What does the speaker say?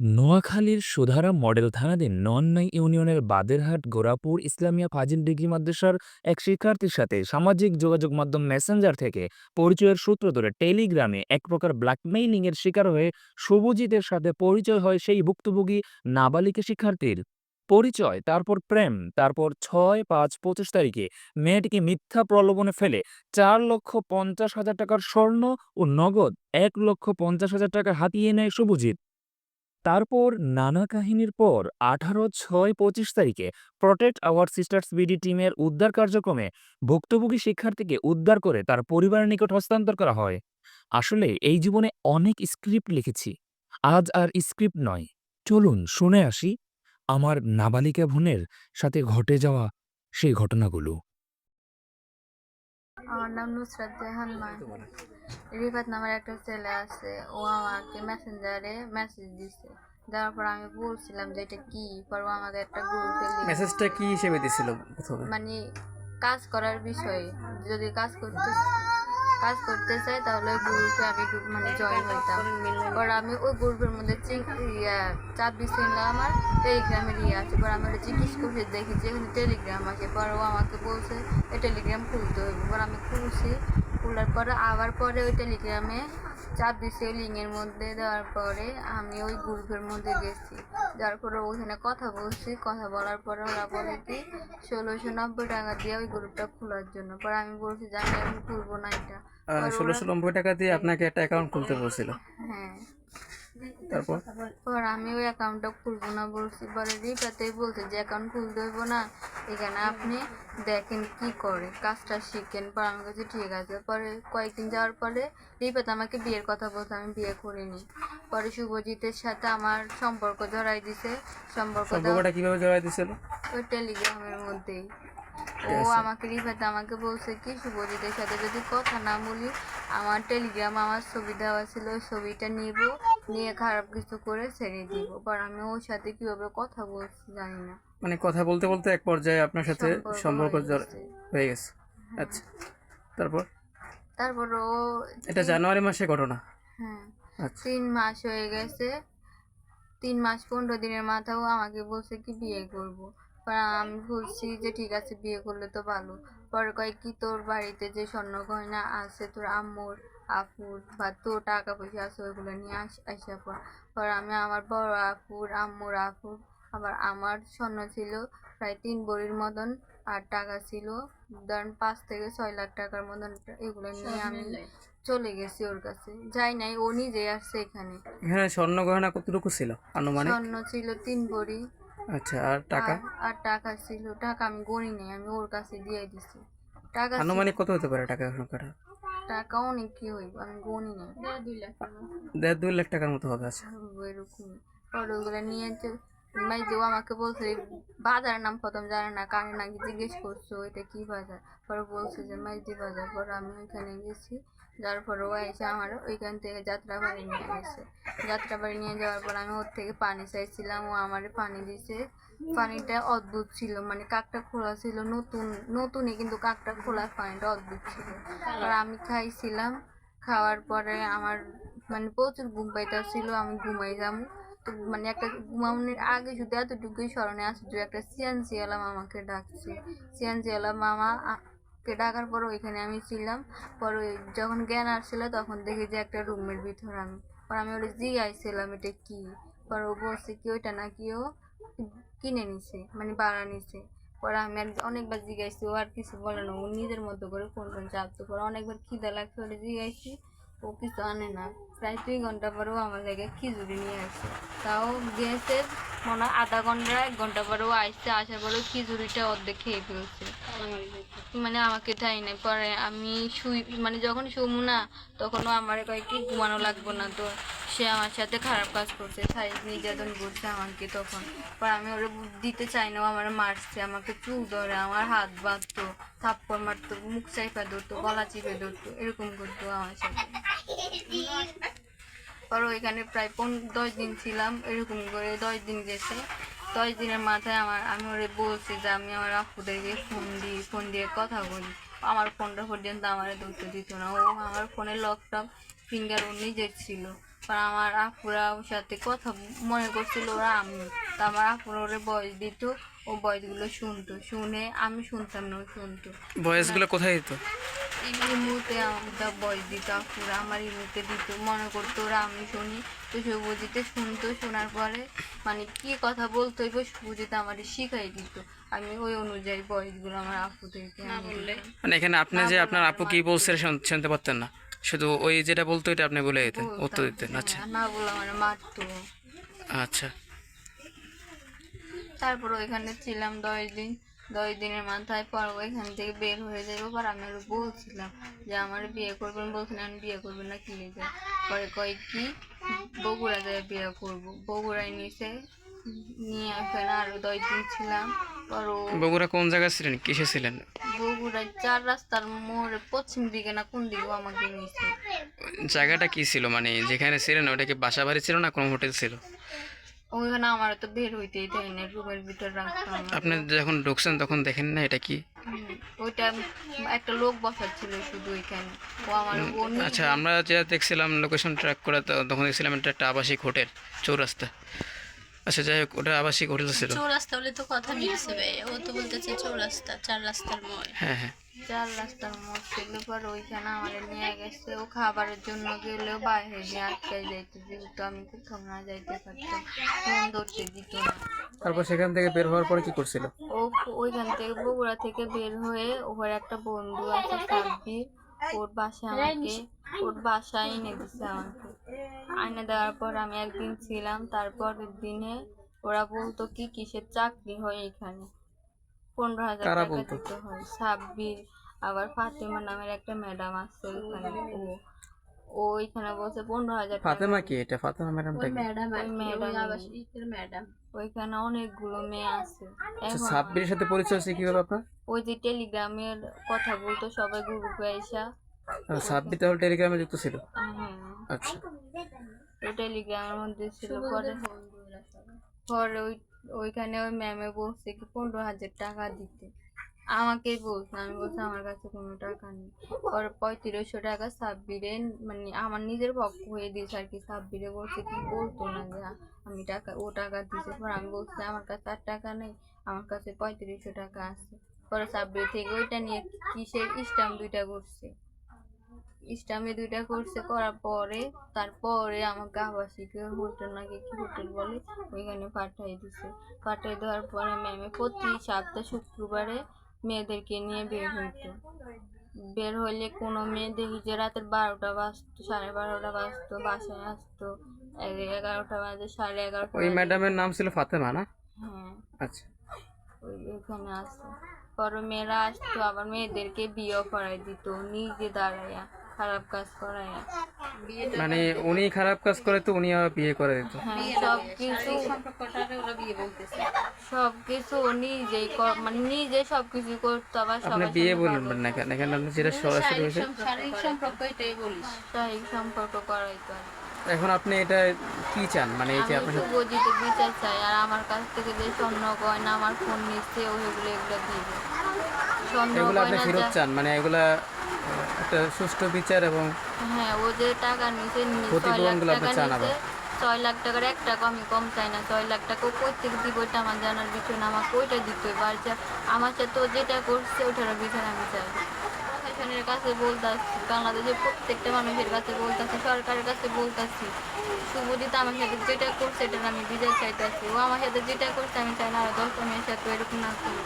নোয়াখালীর সুধারা মডেল থানাধীন নন্নাই ইউনিয়নের বাদেরহাট গোরাপুর ইসলামিয়া ফাজিল ডিগ্রি মাদ্রাসার এক শিক্ষার্থীর সাথে সামাজিক যোগাযোগ মাধ্যম মেসেঞ্জার থেকে পরিচয়ের সূত্র ধরে টেলিগ্রামে এক প্রকার ব্ল্যাকমেইলিং এর শিকার হয়ে শুভজিতের সাথে পরিচয় হয় সেই ভুক্তভোগী নাবালিকা শিক্ষার্থীর। পরিচয়, তারপর প্রেম, তারপর ছয় পাঁচ পঁচিশ তারিখে মেয়েটিকে মিথ্যা প্রলোভনে ফেলে চার লক্ষ পঞ্চাশ হাজার টাকার স্বর্ণ ও নগদ এক লক্ষ পঞ্চাশ হাজার টাকা হাতিয়ে নেয় শুভজিৎ। তারপর নানা কাহিনীর পর আঠারো ছয় পঁচিশ তারিখে প্রটেক্ট আওয়ার সিস্টার্স বিডি টিমের উদ্ধার কার্যক্রমে ভুক্তভোগী শিক্ষার্থীকে উদ্ধার করে তার পরিবারের নিকট হস্তান্তর করা হয়। আসলে এই জীবনে অনেক স্ক্রিপ্ট লিখেছি, আজ আর স্ক্রিপ্ট নয়। চলুন শুনে আসি আমার নাবালিকা বোনের সাথে ঘটে যাওয়া সেই ঘটনাগুলো। আমার নাম নুসরাত জাহান রিফাত নামের একটা ছেলে আছে ও আমাকে মেসেঞ্জারে মেসেজ দিছে। দেওয়ার পর আমি বলছিলাম যে এটা কি? পর ও আমাকে একটা গ্রুপে মেসেজটা কি হিসেবে দিছিল প্রথমে? মানে কাজ করার বিষয়ে। যদি কাজ করতে কাজ করতে চাই তাহলে ওই গ্রুপে আমি মানে জয়েন হইতাম। পর আমি ওই গ্রুপের মধ্যে চাপ দিচ্ছিল আমার টেলিগ্রামের ইয়ে আছে পর আমি ওটা জিজ্ঞেস করে দেখি যে এখানে টেলিগ্রাম আছে। পর ও আমাকে বলছে এই টেলিগ্রাম খুলতে হবে পর আমি খুলছি। খোলার পরে আবার পরে ওই টেলিগ্রামে চাপ দিছে ওই লিঙ্কের মধ্যে দেওয়ার পরে আমি ওই গ্রুপের মধ্যে গেছি। যার পরে ওখানে কথা বলছি কথা বলার পরে ওরা বলে কি ষোলোশো নব্বই টাকা দিয়ে ওই গ্রুপটা খোলার জন্য। পরে আমি বলছি যে আমি এখন খুলবো না এটা। ষোলোশো নব্বই টাকা দিয়ে আপনাকে একটা অ্যাকাউন্ট খুলতে বলছিল। হ্যাঁ। তারপর? পর আমি ওই অ্যাকাউন্টটা খুলবো না বলছি পরে রিপাতেই বলছে যে অ্যাকাউন্ট খুলতে হইব না। এখানে আপনি দেখেন কি করে কাজটা শিখেন। পর আমি কাছে ঠিক আছে। পরে কয়েকদিন যাওয়ার পরে রিপাত আমাকে বিয়ের কথা বলছে আমি বিয়ে করিনি। পরে শুভজিতের সাথে আমার সম্পর্ক জড়াই দিছে। সম্পর্ক সম্পর্কটা কীভাবে জড়াই দিছিল? ওই টেলিগ্রামের মধ্যেই। ও আমাকে রিফাত আমাকে বলছে কি শুভজিতের সাথে যদি কথা না বলি আমার টেলিগ্রাম আমার ছবি দেওয়া ছিল ওই ছবিটা নিব। নিয়ে খারাপ কিছু করে ছেড়ে দিব। পর আমি ওর সাথে কীভাবে কথা বলছি জানি না। মানে কথা বলতে বলতে এক পর্যায়ে আপনার সাথে সম্পর্ক হয়ে গেছে। আচ্ছা। তারপর? তারপর ও এটা জানুয়ারি মাসে ঘটনা। হ্যাঁ। আচ্ছা। তিন মাস হয়ে গেছে। তিন মাস পনেরো দিনের মাথাও আমাকে বলছে কি বিয়ে করব। আমি বলছি যে ঠিক আছে বিয়ে করলে তো ভালো। পরে কয় কি তোর বাড়িতে যে স্বর্ণ গয়না আছে তোর আম্মুর আপুর বা তোর টাকা পয়সা আছে ওইগুলো নিয়ে আস আসা পর পর আমি আমার বড় আপুর আম্মুর আপুর আবার আমার স্বর্ণ ছিল প্রায় তিন বড়ির মতন আর টাকা ছিল ধরেন পাঁচ থেকে ছয় লাখ টাকার মতন এগুলো নিয়ে আমি চলে গেছি ওর কাছে। যাই নাই ও নিজেই আসছে এখানে। এখানে স্বর্ণ গহনা কতটুকু ছিল আনুমানিক? স্বর্ণ ছিল তিন ভরি আচ্ছা আর টাকা? আর- টাকা ছিল টাকা আমি গণি নাই আমি ওর কাছে দিয়ে দিছি। টাকা আনুমানিক কত হতে পারে টাকা সংখ্যাটা টাকা অনেক কি হইব আমি গণি না দুই লাখ দেড় দুই লাখ টাকার মতো হবে আছে এরকম পরে ওগুলো নিয়ে যে মাই যে ও আমাকে বলছে বাজারের নাম প্রথম জানে না কানে নাকি জিজ্ঞেস করছ এটা কি বাজার? পরে বলছে যে মাইজি বাজার পরে আমি ওইখানে গেছি। যার পরে ও এসে আমার ওইখান থেকে যাত্রাবাড়ি নিয়ে গেছে যাত্রাবাড়ি নিয়ে যাওয়ার পর আমি ওর থেকে পানি চাইছিলাম। ও আমার পানি দিছে। পানিটা অদ্ভুত ছিল। মানে কাকটা খোলা ছিল। নতুন, নতুনই কিন্তু কাকটা খোলা পানিটা অদ্ভুত ছিল। আর আমি খাইছিলাম। খাওয়ার পরে আমার মানে প্রচুর ঘুম পাইতেছিল। আমি ঘুমাই যাম। তো মানে একটা ঘুমানোর আগে শুধু এতটুকুই স্মরণে যে একটা সিয়ানসিওয়ালা মামাকে ডাকছে। সিয়ানসিওয়ালা মামা ডাকার পর ওইখানে আমি ছিলাম। পর যখন জ্ঞান আসছিল তখন দেখি যে একটা রুমের ভিতর আমি। পর আমি ওটা জিগাইছিলাম এটা কি? পর ও বলছে কি, ওইটা নাকি ও কিনে নিছে মানে বাড়া নিছে। পরে আমি আর অনেকবার জিজ্ঞাসি, ও আর কিছু বলে না, ও নিজের মতো করে ফোন টোন চাপতে। পরে অনেকবার খিদা লাগছে ওটা জিজ্ঞাসি, ও কিছু আনে না। প্রায় দুই ঘণ্টা পরেও আমার লেগে খিচুড়ি নিয়ে আসে। তাও গেছে মনে আধা ঘণ্টা, এক ঘণ্টা পরেও আসছে আসার পরেও খিচুড়িটা অর্ধেক খেয়ে ফেলছে। মানে আমাকে দেয় নাই পরে। আমি শুই মানে যখন শুমু না, তখনও আমার কয়েকটি ঘুমানো লাগবো না তো সে আমার সাথে খারাপ কাজ করছে সাইজ নির্যাতন করছে আমাকে তখন। পর আমি ওরা দিতে চাই না আমার মারছে, আমাকে চুল ধরে, আমার হাত বাঁধতো, থাপ্পড় মারতো, মুখ চাইপা ধরতো, গলা চিপে ধরতো, এরকম করতো আমার সাথে। পর ওইখানে প্রায় পন, দশ দিন ছিলাম, এরকম করে দশ দিন গেছে। দশ দিনের মাথায় আমার, আমি ওরে বলছি যে আমি আমার আপুদেরকে ফোন দিই ফোন দিয়ে কথা বলি। আমার ফোনটা পর্যন্ত আমার ধরতে দিত না। ও আমার ফোনে লকটপ ফিঙ্গার ও নিজের ছিল। পর আমার আপুরা ওর সাথে কথা মনে করছিল ওরা আমি। তা আমার আপুরা ওরে বয়স দিত, ও বয়সগুলো শুনতো। শুনে আমি শুনতাম না, ও শুনতো। বয়সগুলো কোথায় দিত? ইমুতে আমরা বয়স দিত আপুরা আমার ইমুতে দিত মনে করতো ওরা আমি শুনি। তো শুভজিতে শুনতো শোনার পরে মানে কি কথা বলতো এবার শুভজিতে আমার শিখাই দিত। আমি ওই অনুযায়ী বয়সগুলো আমার আপুদেরকে আমি দিতাম। মানে এখানে আপনি যে আপনার আপু কি বলছে শুনতে পারতেন না। শুধু ওই যেটা বলতো এটা আপনি বলে দিতেন উত্তর দিতেন আচ্ছা। না বলে আমার মারতো। আচ্ছা। তারপর ওইখানে ছিলাম দশ দিন। দশ দিনের মাথায় পর ওইখান থেকে বের হয়ে যাব পর আমি আরও বলছিলাম যে আমার বিয়ে করবেন? বলছিলেন আমি বিয়ে করবেন না কিনে যায় পরে কয় কি? বগুড়া যায় বিয়ে করব। বগুড়ায় নিচে নিয়ে ওখানে আরও দশ দিন ছিলাম। পর ও বগুড়া কোন জায়গায় ছিলেন? কিসে ছিলেন? বগুড়ায় চার রাস্তার মোড়ে পশ্চিম দিকে না কোন দিকে আমাকে নিয়েছে জায়গাটা কি ছিল? মানে যেখানে ছিলেন ওটা কি বাসা বাড়ি ছিল না কোনো হোটেল ছিল? ওইখানে আমার তো বের হইতেই দেয় না রুমের ভিতর রাখতাম আপনি যখন ঢুকছেন তখন দেখেন না এটা কি? ওইটা একটা লোক বসাচ্ছিল শুধু ওইখানে ও আমার আচ্ছা আমরা যা দেখছিলাম লোকেশন ট্র্যাক করে তো- তখন দেখছিলাম এটা একটা আবাসিক হোটেল চৌরাস্তা। আচ্ছা যাই হোক ওটা আবাসিক হোটেল ছিল। চৌরাস্তা হলে তো কথা মিলছে ভাই ও তো বলতেছে চৌরাস্তা চার রাস্তার মোড়। হ্যাঁ হ্যাঁ। চার রাস্তার মোড় ছিল পর ওইখানে আমার নিয়ে গেছে। ও খাবারের জন্য গেলেও বাইরে দিয়ে আটকে যাইতে যেহেতু আমি কোথাও না যাইতে পারতাম ফোন ধরতে দিত না। তারপর সেখান থেকে বের হওয়ার পরে কি করছিল? ও ওইখান থেকে বগুড়া থেকে বের হয়ে ওর একটা বন্ধু আছে সাব্বির ওর বাসায় আমাকে ওর বাসায় এনে দিছে আমাকে। এনে দেওয়ার পর আমি একদিন ছিলাম তারপরের দিনে ওরা বলতো কি কিসের চাকরি হয় এখানে? পনেরো হাজার টাকা দিতে হয়। সাব্বির আবার ফাতেমা নামের একটা ম্যাডাম আছে ওইখানে ও ওইখানে বলছে পনেরো হাজার ফাতেমা কি এটা? Fatema madam madam madam. ওইখানে অনেকগুলো মেয়ে আছে। আচ্ছা এখন সাব্বিরের সাথে পরিচয় হচ্ছে কীভাবে আপনার? ওই যে টেলিগ্রামের কথা বলতো সবাই গ্রুপে আইসা। সাব্বির তাহলে টেলিগ্রামে যুক্ত ছিল? হ্যাঁ। আচ্ছা। ওই টেলিগ্রামের মধ্যে ছিল। পরে পরে ওই ওইখানে ওই ম্যামে বলছে কি, পনেরো হাজার টাকা দিতে। আমাকেই বলছে, আমি বলছি, আমার কাছে কোনো টাকা নেই। পরে পঁয়ত্রিশশো টাকা সাব্বিরে মানে আমার নিজের পক্ষ হয়ে দিয়েছে আর কি, সাব্বিরে বলছে কি বলতো না যে, আমি টাকা, ও টাকা দিয়েছে। পর আমি বলছি, আমার কাছে আর টাকা নেই, আমার কাছে পঁয়ত্রিশশো টাকা আছে। পরে সাব্বির থেকে ওইটা নিয়ে কিসের স্ট্যাম্প দুইটা করছে? স্টামে দুইটা করছে করার পরে তারপরে আমাকে আবাসিকের হোটেল নাকি কি হোটেল বলে ওইখানে পাঠিয়ে দিছে। পাঠিয়ে দেওয়ার পরে ম্যামে প্রতি সপ্তাহ শুক্রবারে মেয়েদেরকে নিয়ে বের হইতো। বের হইলে কোনো মেয়ে দেখি যে রাতের বারোটা বাজতো সাড়ে বারোটা বাজতো বাসায় আসতো এগ- এগারোটা বাজে সাড়ে এগারোটা ওই ম্যাডামের নাম ছিল ফাতেমা না? হ্যাঁ। আচ্ছা। ওই ওখানে আসতো। পরে মেয়েরা আসতো আবার মেয়েদেরকে বিয়ে করাই দিত নিজে দাঁড়াইয়া। খারাপ কাজ করাইয়া মানে উনি খারাপ কাজ করে তো উনি আবার বিয়ে করে দিত হ্যাঁ সব কিছু সব কিছু নিজেই কর- মানে নিজে সব কিছু করতো আবার আপনি বিয়ে সাথে বলবেন না কেন? এখানে আপনি যেটা সরাসরি হয়েছে শারীরিক সম্পর্ক এটাই বলিস। শারীরিক সম্পর্ক করাইতো এখন আপনি এটা কি চান? মানে এই যে আপনার শুভজিতে বিচার চাই আর আমার কাছ থেকে যে স্বর্ণ গয়না আমার ফোন নিচ্ছে ওইগুলো এগুলো দিবে। স্বর্ণ এগুলো আপনি ফেরত চান? মানে এগুলা একটা সুষ্ঠু বিচার এবং হ্যাঁ ও যে টাকা নিছে আপনি চান আবার? ছয় লাখ টাকার এক টাকা আমি কম চাই না। ছয় লাখ টাকা প্রত্যেক দিব ওইটা আমার জানার বিষয় না আমাকে ওইটা দিতে হবে। আর আমার সাথে ও যেটা করছে ওইটার বিষয় আমি চাই। প্রশাসনের কাছে বলতেছি বাংলাদেশের প্রত্যেকটা মানুষের কাছে বলতেছি সরকারের কাছে বলতেছি শুভজিৎ আমার সাথে যেটা করছে এটা আমি বিজয় চাইতেছি। ও আমার সাথে যেটা করছে আমি চাই না আরও দশ মেয়ের সাথে এরকম না করি